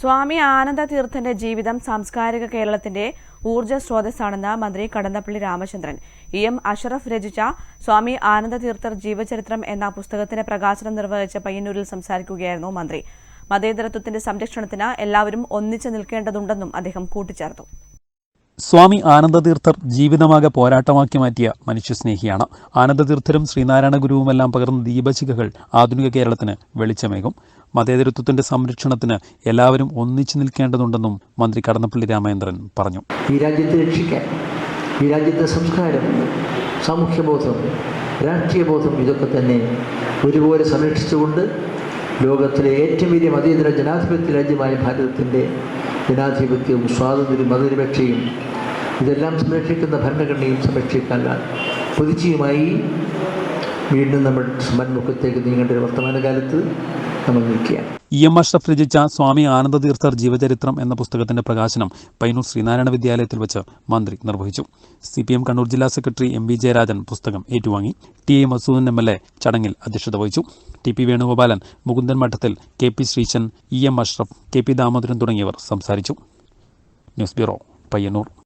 സ്വാമി ആനന്ദ തീർത്ഥന്റെ ജീവിതം സാംസ്കാരിക കേരളത്തിന്റെ ഊർജ സ്രോതസ്സാണെന്ന് മന്ത്രി കടന്നപ്പള്ളി രാമചന്ദ്രൻ. ഇ എം അഷറഫ് രചിച്ച സ്വാമി ആനന്ദ തീർത്ഥർ ജീവചരിത്രം എന്ന പുസ്തകത്തിന്റെ പ്രകാശനം നിർവഹിച്ച പയ്യന്നൂരിൽ സംസാരിക്കുകയായിരുന്നു മന്ത്രി. മതേതരത്വത്തിന്റെ സംരക്ഷണത്തിന് എല്ലാവരും ഒന്നിച്ചു നിൽക്കേണ്ടതുണ്ടെന്നും അദ്ദേഹം കൂട്ടിച്ചേർത്തു. സ്വാമി ആനന്ദതീർത്ഥർ ജീവിതമാകെ പോരാട്ടമാക്കി മാറ്റിയ മനുഷ്യസ്നേഹിയാണ്. ആനന്ദതീർത്ഥരും ശ്രീനാരായണ ഗുരുവുമെല്ലാം പകർന്ന ദീപശിഖകൾ ആധുനിക കേരളത്തിന് വെളിച്ചമേകും. മതേതരത്വത്തിന്റെ സംരക്ഷണത്തിന് എല്ലാവരും ഒന്നിച്ചു നിൽക്കേണ്ടതുണ്ടെന്നും മന്ത്രി കടന്നപ്പള്ളി രാമചന്ദ്രൻ പറഞ്ഞു. ഈ രാജ്യത്തെ രക്ഷിക്കാൻ ഈ രാജ്യത്തെ സംസ്കാരം സാമൂഹ്യബോധം രാഷ്ട്രീയബോധം ഇതൊക്കെ തന്നെ ഒരുപോലെ സംരക്ഷിച്ചുകൊണ്ട് ലോകത്തിലെ ഏറ്റവും വലിയ മതേതര ജനാധിപത്യ രാജ്യമായ ഭാരതത്തിന്റെ ജനാധിപത്യവും സ്വാതന്ത്ര്യവും മതനിരപേക്ഷയും ഇതെല്ലാം സംരക്ഷിക്കുന്ന ഭരണഘടനയും സംരക്ഷിക്കാൻ പൊതിച്ചയുമായി വീണ്ടും നമ്മൾ സ്മരണമുഖത്തേക്ക് നീങ്ങേണ്ട ഒരു വർത്തമാനകാലത്ത് നമ്മൾ നിൽക്കുകയാണ് ഇ എം അഷ്റഫ് രചിച്ച സ്വാമി ആനന്ദതീർത്ഥർ ജീവചരിത്രം എന്ന പുസ്തകത്തിന്റെ പ്രകാശനം പൈനൂർ ശ്രീനാരായണ വിദ്യാലയത്തിൽ വെച്ച് മന്ത്രി നിർവഹിച്ചു. സി പി എം കണ്ണൂർ ജില്ലാ സെക്രട്ടറി എം വി ജയരാജൻ പുസ്തകം ഏറ്റുവാങ്ങി. T A Masoodan M L A ചടങ്ങിൽ അധ്യക്ഷത വഹിച്ചു. T P Venugopalan Mukundan Madathil K P Sreesan E M Ashraf K P Damodaran തുടങ്ങിയവർ സംസാരിച്ചു. News bureau Payyanur.